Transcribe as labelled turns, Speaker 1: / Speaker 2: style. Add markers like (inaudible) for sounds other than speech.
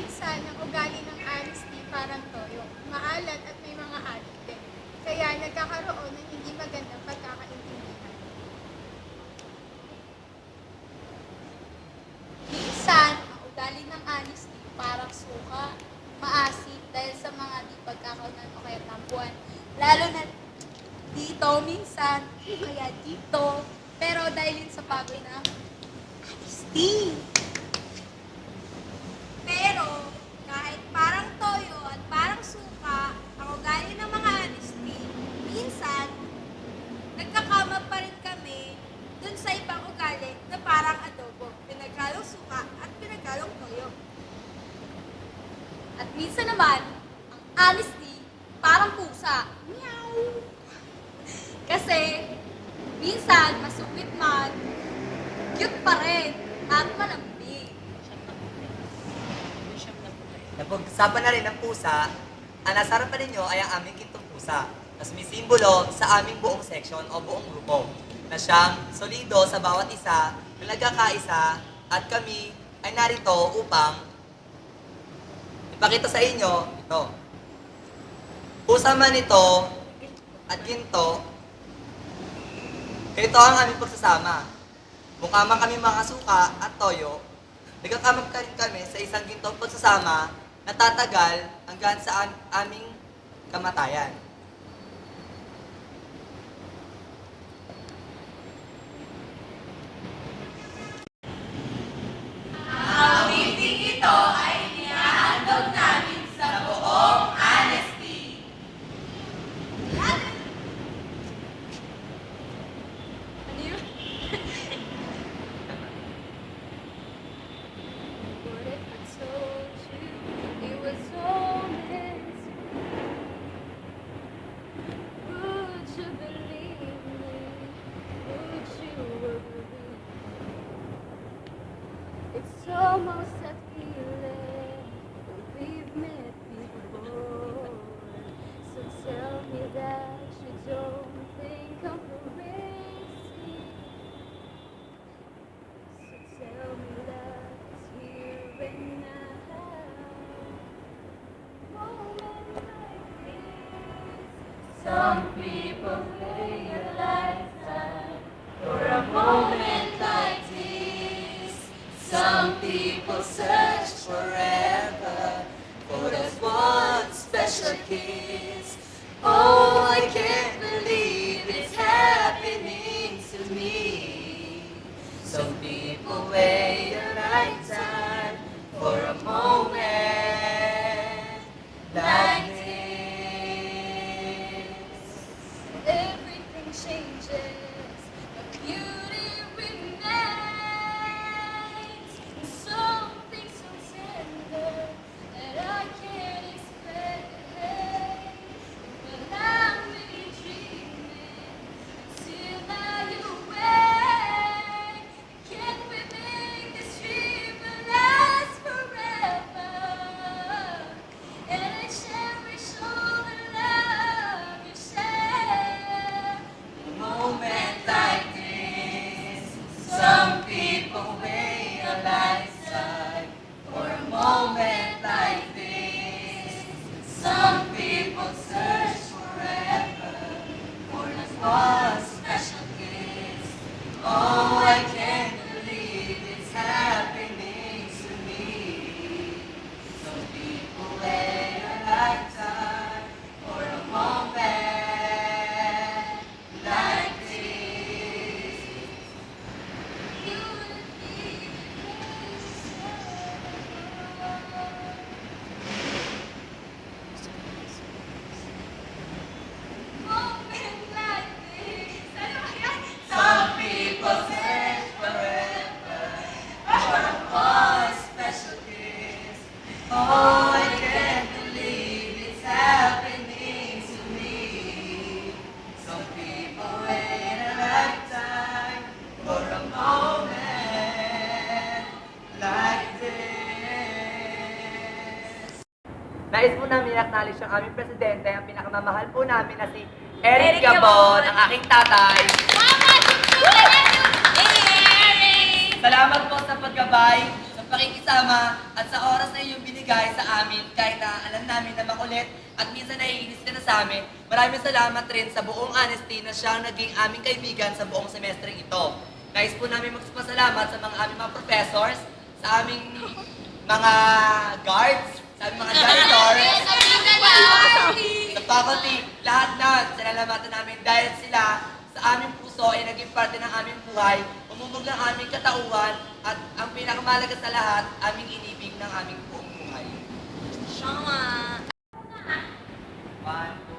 Speaker 1: Minsan, ang ugali ng honesty parang toyo. Maalat at may mga alit din. Kaya nagkakaroon ng hindi magandang pagkakaintindihan.
Speaker 2: Minsan, ang ugali ng honesty parang suka, maasim dahil sa mga di pagkakaunan o kaya tampuan. Lalo na dito minsan, kaya dito. Pero dahil sa pagod na honesty. Pero, kahit parang toyo at parang suka, ang ugali ng mga honesty, minsan, nagkakama pa rin kami dun sa ibang ugali na parang adobo, pinagkalong suka at pinagkalong toyo. At minsan naman, ang honesty, parang pusa. Meow! Kasi, minsan, masungit man, cute pa rin, at malambing.
Speaker 3: Napag-usapan na rin ng pusa, ang nasa harapan ninyo ay ang aming kintong pusa na sumisimbolo sa aming buong section o buong grupo na siyang solido sa bawat isa na nagkakaisa at kami ay narito upang ipakita sa inyo ito. Pusa man ito at ginto, ito ang aming pagsasama. Mukha man kami mga suka at toyo, nagkakamag ka rin kami sa isang gintong pagsasama na tatagal hanggang sa am- aming kamatayan.
Speaker 2: Almost that feeling we've met before. So tell me that you don't think I'm crazy. So tell me that it's here and now. Moment like this. Some people people search forever
Speaker 3: For that one special kiss. Oh, I can't Oh, I can't believe it's happening to me. Some people wait a lifetime for a moment like this. Nais po namin i-acknowledge ang aming presidente, ang pinakamamahal po namin na si Eric
Speaker 2: Eric
Speaker 3: Gabon,
Speaker 2: Gabon.
Speaker 3: ang aking tatay. Salamat po sa paggabay, sa
Speaker 4: pakikisama at sa oras na iyong binigay sa amin kahit na alam namin na makulit at minsan naiinis ka na sa amin. Maraming salamat rin sa buong honesty na siyang naging aming kaibigan sa buong semestre ito. Nais po namin magpasalamat sa mga aming mga professors, sa aming mga guards, sa aming mga janitors, (laughs) sa faculty, lahat na sinalamatan namin dahil sila sa aming puso ay naging parte ng aming buhay, umubog ng aming katauhan, at ang pinakamalaga sa lahat, aming inibig ng aming buong 忙
Speaker 3: 完
Speaker 4: 拜